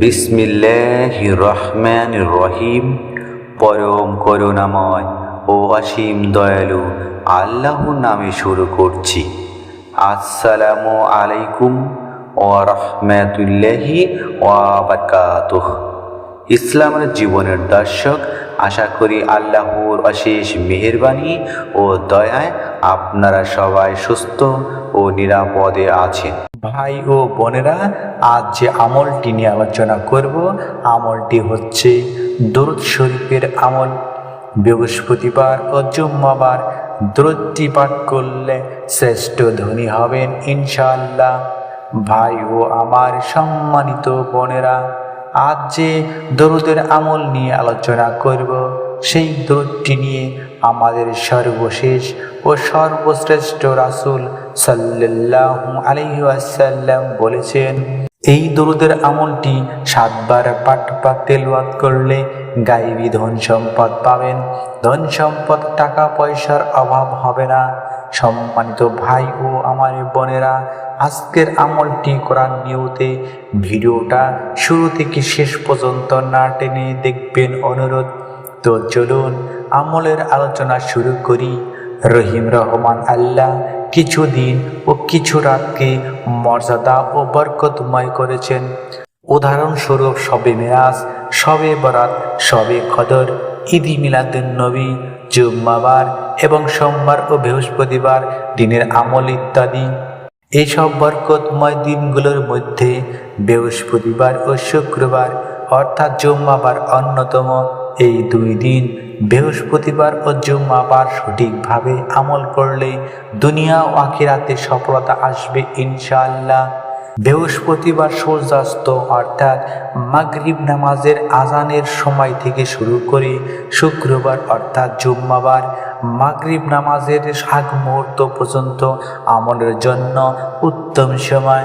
বিসমিল্লাহ রহিম। পরম করুণাময় ও অসীম দয়ালু আল্লাহর নামে শুরু করছি। আসসালামু আলাইকুম ও রহমাতুল্লাহি ওয়াবাকাতুহ ইসলামের জীবনের দর্শক আশা করি আল্লাহর অশেষ মেহেরবানি ও দয়ায় আপনারা সবাই সুস্থ ও নিরাপদে আছেন। ভাই ও বোনেরা, আজ যে আমলটি নিয়ে আলোচনা করব, আমলটি হচ্ছে দরুদ শরীফের আমল। বৃহস্পতিবার ও জুম্মাবার দরুদটি পাঠ করলে শ্রেষ্ঠ ধনী হবেন ইনশাআল্লাহ। ভাই ও আমার সম্মানিত বোনেরা আজ যে দরুদের আমল নিয়ে আলোচনা করব, সেই দরুদটি নিয়ে আমাদের সর্বশেষ ও সর্বশ্রেষ্ঠ রাসুল সাল্লাল্লাহু আলাইহি ওয়াসাল্লাম বলেছেন, এই দরুদের আমলটি সাতবার পাঠ বা তেলাওয়াত করলে গায়েবী ধন সম্পদ পাবেন। ধন সম্পদ টাকা পয়সার অভাব হবে না। সম্মানিত ভাই ও আমার বোনেরা, আজকের আমলটি করার নিয়তে ভিডিওটা শুরু থেকে শেষ পর্যন্ত না টেনে দেখবেন অনুরোধ। তো চলুন আমলের আলোচনা শুরু করি। রহিম রহমান আল্লাহ কিছু দিন ও কিছু রাতকে মর্যাদা ও বরকতময় করেছেন। উদাহরণস্বরূপ সবে মেরাজ সবে বরাত, সবে খদর ঈদি মিলাদুন নবী, জুম্মাবার এবং সোমবার ও বৃহস্পতিবার দিনের আমল ইত্যাদি। এইসব বরকতময় দিনগুলোর মধ্যে বৃহস্পতিবার ও শুক্রবার, অর্থাৎ জুম্মাবার অন্যতম। এই দুই দিন বৃহস্পতিবার ও জুম্মাবার সঠিকভাবে আমল করলে দুনিয়া ও আখিরাতে সফলতা আসবে ইনশাআল্লাহ। বৃহস্পতিবার সূর্যাস্ত অর্থাৎ মাগরিব নামাজের আজানের সময় থেকে শুরু করে শুক্রবার অর্থাৎ জুম্মাবার মাগরিব নামাজের আগ মুহূর্ত পর্যন্ত আমলের জন্য উত্তম সময়।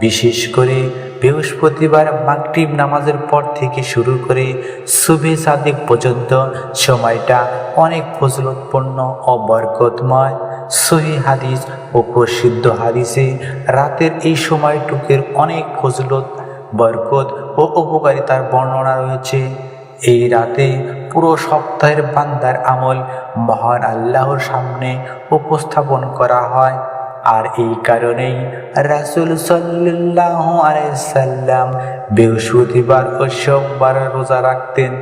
বিশেষ করে বৃহস্পতিবার মাগরিব নামাজের পর থেকে শুরু করে শুভে সাদিক পর্যন্ত সময়টা অনেক ফজলতপূর্ণ ও বরকতময়। সহি হাদিস ও প্রসিদ্ধ হাদিসে রাতের এই সময়টুকের অনেক খজলত বরকত ও উপকারিতার বর্ণনা রয়েছে। এই রাতে পুরো সপ্তাহের বান্দার আমল মহান আল্লাহর সামনে উপস্থাপন করা হয়। আর এই কারণেই রাসুল সাল্লাহ আলাইসাল্লাম বৃহস্পতিবার ও সোমবার রোজা রাখতেন।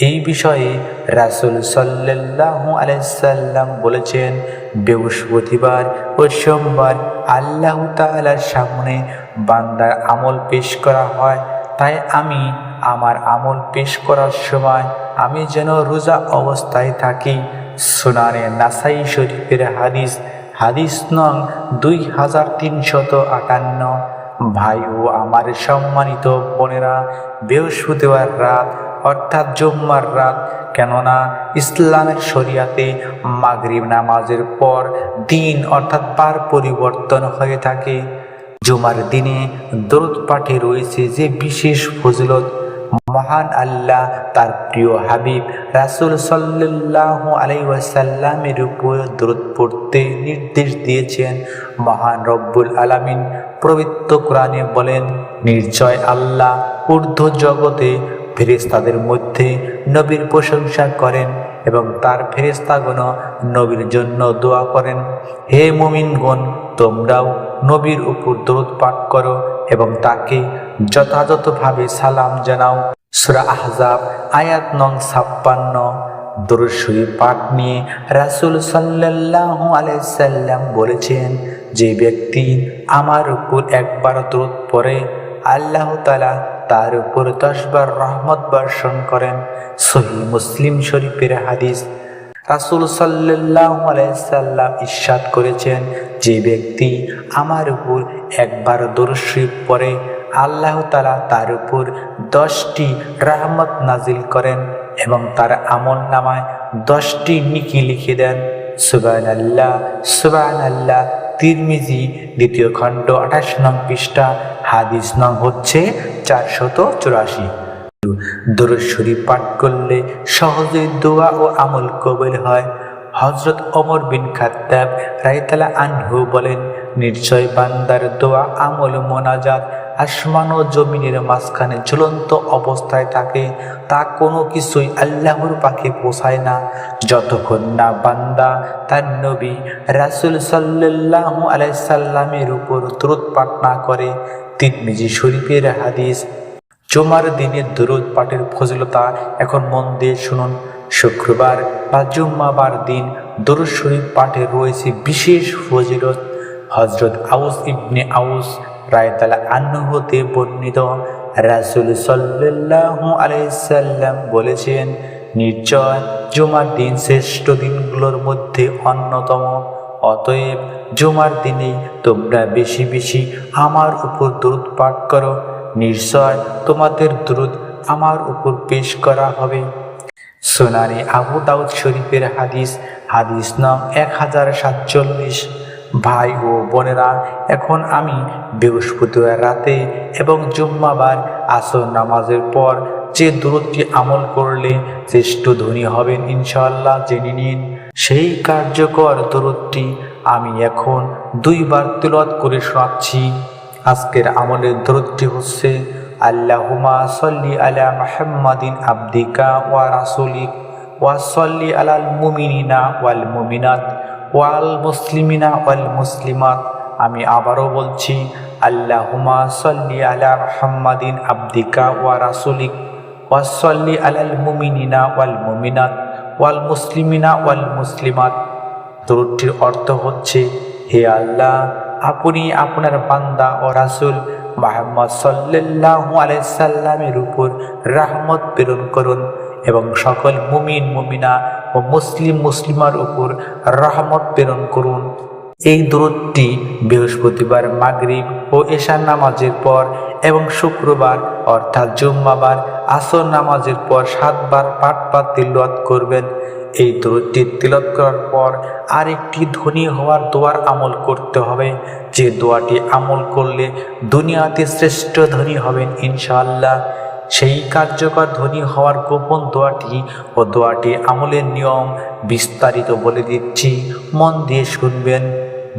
এই বিষয়ে রাসুল সাল্লাহ আলাইসাল্লাম বলেছেন, বৃহস্পতিবার ও সোমবার আল্লাহ তালার সামনে বান্দার আমল পেশ করা হয়। তাই আমি আমার আমল পেশ করার সময় আমি যেন রোজা অবস্থায় থাকি। সোনারে নাসাই শরীফের হাদিস হাদিস নং দুই হাজার তিনশত আটান্ন ভাই ও আমার সম্মানিত বোনেরা, বৃহস্পতিবার রাত, অর্থাৎ জুম্মার রাত, কেননা ইসলামের শরিয়াতে মাগরিব নামাজের পর দিন অর্থাৎ বার পরিবর্তন হয়ে থাকে। জুমার দিনে দরুদ পাঠে রয়েছে যে বিশেষ ফজলত মহান আল্লাহ, তার প্রিয় হাবিব, রাসুল সাল্লাহ ওয়াসাল্লামের উপর দূরত পড়তে নির্দেশ দিয়েছেন। মহান রব্বুল আলামিন পবিত্র কোরআনে বলেন, নির্জয় আল্লাহ ঊর্ধ্ব জগতে ফেরেস্তাদের মধ্যে নবীর প্রশংসা করেন। এবং তার ফেরেস্তাগণ নবীর জন্য দোয়া করেন, হে মুমিনগণ, তোমরাও নবীর উপর দরুদ পাঠ করো এবং তাকে যথাযথভাবে সালাম জানাও। সুরা আহজাব, আয়াত নং ছাপ্পান্ন, দরুদ পাঠ নিয়ে রাসুল সাল্লাহ আলাইসাল্লাম বলেছেন, যে ব্যক্তি আমার উপর একবার দরুদ পড়ে, আল্লাহ তালা তার উপর দশবার রহমত বর্ষণ করেন সহি মুসলিম শরীফের হাদিস। রাসুল সাল্লাহ আলাইসাল্লাম ইস্বাদ করেছেন, যে ব্যক্তি আমার উপর একবার দরশরীফ পরে আল্লাহ তালা তার উপর দশটি রাহমত নাজিল করেন এবং তার আমল নামায় দশটি নিকি লিখে দেন। সুবান আল্লাহ সুবান আল্লাহ তিরমিজি, দ্বিতীয় খণ্ড, আঠাশ নং পৃষ্ঠা, হাদিস নং হচ্ছে চারশত চুরাশি। দরুদ পাঠ করলে সহজেই দোয়া ও আমল কবল হয়। হজরত অমর বিন খাত্তাব রাইতালা আনহু বলেন, নিশ্চয় বান্দার দোয়া আমল মোনাজাত আসমান ও জমিনের মাঝখানে ঝুলন্ত অবস্থায় থাকে, তা কোনো কিছুই আল্লাহর পাখে পৌঁছায় না। যতক্ষণ না বান্দা তার নবী রাসুল সাল্লাহ আলাইসাল্লামের উপর দ্রুত পাঠ না করে, তিরমিজি শরীফের হাদিস, জুমার দিনের দরুদ পাঠের ফজলতা এখন মন দিয়ে শুনুন। শুক্রবার বা জুম্মাবার দিন দরুদ শরীফ পাঠে রয়েছে বিশেষ ফজিলত। হজরত আউস ইবনে আউস রায়তালা আন্নহতে বর্ণিত। রাসুল সাল্লাহ আলাইসাল্লাম বলেছেন, নিশ্চয় জুমার দিন শ্রেষ্ঠ দিনগুলোর মধ্যে অন্যতম। অতএব জুমার দিনেই তোমরা বেশি বেশি আমার উপর দরুদ পাঠ করো। নিশ্চয় তোমাদের দরুদ আমার উপর পেশ করা হবে। সোনানি আবু দাউদ শরীফের হাদিস হাদিস নং এক হাজার সাতচল্লিশ। ভাই ও বোনেরা, এখন আমি বৃহস্পতিবার রাতে এবং জুম্মাবার আসর নামাজের পর যে দূরত্বে আমল করলে শ্রেষ্ঠ ধনী হবেন ইনশাল্লাহ জেনে নিন। সেই কার্যকর দূরত্বটি আমি এখন দুইবার তিলত করে শোনাচ্ছি। আজকের আমলের দূরত্বটি হচ্ছে আল্লাহুমা সল্লি আলা মাহাম্মাদিন আব্দিকা ওয়া রাসুলিক ওয়া সল্লি আলাল মুমিনিনা ওয়াল মুমিনাত। ওয়াল মুসলিমিনা ওয়াল মুসলিমাত। আমি আবারও বলছি আল্লাহুমা সল্লি আলা মাহাম্মাদিন আব্দিকা ওয়া রাসুলিক ওয়া সল্লি আলাল মুমিনিনা ওয়াল মুমিনাত ওয়াল মুসলিমিনা ওয়াল মুসলিমাত। দরুদটির অর্থ হচ্ছে, হে আল্লাহ, আপনি আপনার বান্দা ও রাসুল মাহমদ সাল্লাহ আলাইসাল্লামের উপর রাহমত প্রেরণ করুন এবং সকল মুমিন, মুমিনা ও মুসলিম মুসলিমার উপর রহমত প্রেরণ করুন। এই দূরত্বটি বৃহস্পতিবার, মাগরিব ও এশার নামাজের পর এবং শুক্রবার, অর্থাৎ জুম্মাবার, আসর নামাজের পর সাতবার পাঠ পাঠ তিলত করবেন। এই দূরত্বটি তিলত করার পর আরেকটি ধনী হওয়ার দোয়ার আমল করতে হবে। যে দোয়াটি আমল করলে দুনিয়াতে শ্রেষ্ঠ ধনী হবেন ইনশাআল্লাহ। সেই কার্যকর ধনী হওয়ার গোপন দোয়াটি ও দোয়াটি আমলের নিয়ম বিস্তারিত বলে দিচ্ছি। মন দিয়ে শুনবেন।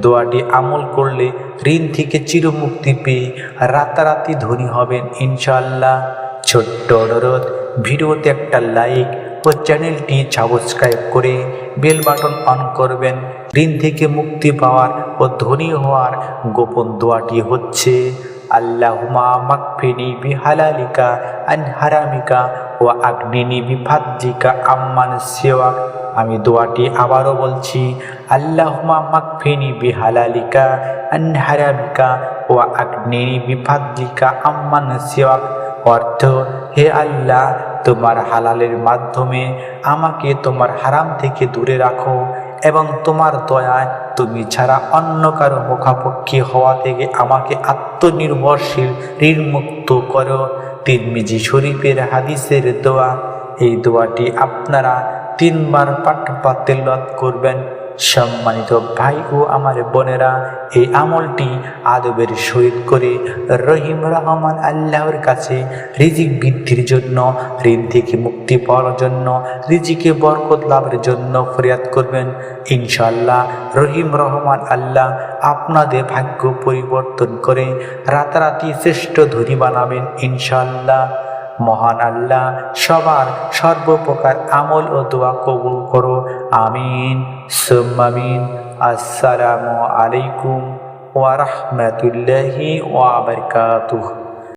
দোয়াটি আমল করলে ঋণ থেকে চিরমুক্তি পেয়ে রাতারাতি ধনী হবেন ইনশাল্লাহ ছোট্ট অনুরোধ, ভিডিওতে একটা লাইক ও চ্যানেলটি সাবস্ক্রাইব করে বেল বাটন অন করবেন। ঋণ থেকে মুক্তি পাওয়ার ও ধনী হওয়ার গোপন দোয়াটি হচ্ছে আল্লাহুমা মাকফিনি বিহালালিকা আন হারামিকা ও আগ্নিনি বিফাজ্জিকা আম্মান সেওয়াক আমি দোয়াটি আবারও বলছি আল্লাহুমা মাকফিনি বিহালালিকা আন হারামিকা ও আগ্নিনি বিফাজ্জিকা আম্মান সেওয়াক অর্থ, হে আল্লাহ, তোমার হালালের মাধ্যমে আমাকে তোমার হারাম থেকে দূরে রাখো। এবং তোমার দয়ায় তুমি ছাড়া অন্য কারও মুখাপক্ষী হওয়া থেকে আমাকে আত্মনির্ভরশীল, ঋণমুক্ত করো। তিরমিজি শরীফের হাদিসের দোয়া। এই দোয়াটি আপনারা তিনবার পাঠ পাতেলত করবেন। সম্মানিত ভাই ও আমার বোনেরা, এই আমলটি আদবের সহিত করে রহিম রহমান আল্লাহর কাছে রিজিক বৃদ্ধির জন্য ঋণ থেকে মুক্তি পাওয়ার জন্য, রিজিকে বরকত লাভের জন্য ফরিয়াদ করবেন। ইনশাল্লাহ রহিম রহমান আল্লাহ আপনাদের ভাগ্য পরিবর্তন করে রাতারাতি শ্রেষ্ঠ ধনী বানাবেন ইনশাল্লাহ মহান আল্লাহ সবার সর্বপ্রকার আমল ও দোয়া কবুল করো। আমিন সুম্মামিন আসসালামু আলাইকুম ওয়া রাহমাতুল্লাহি ওয়া বারাকাতুহু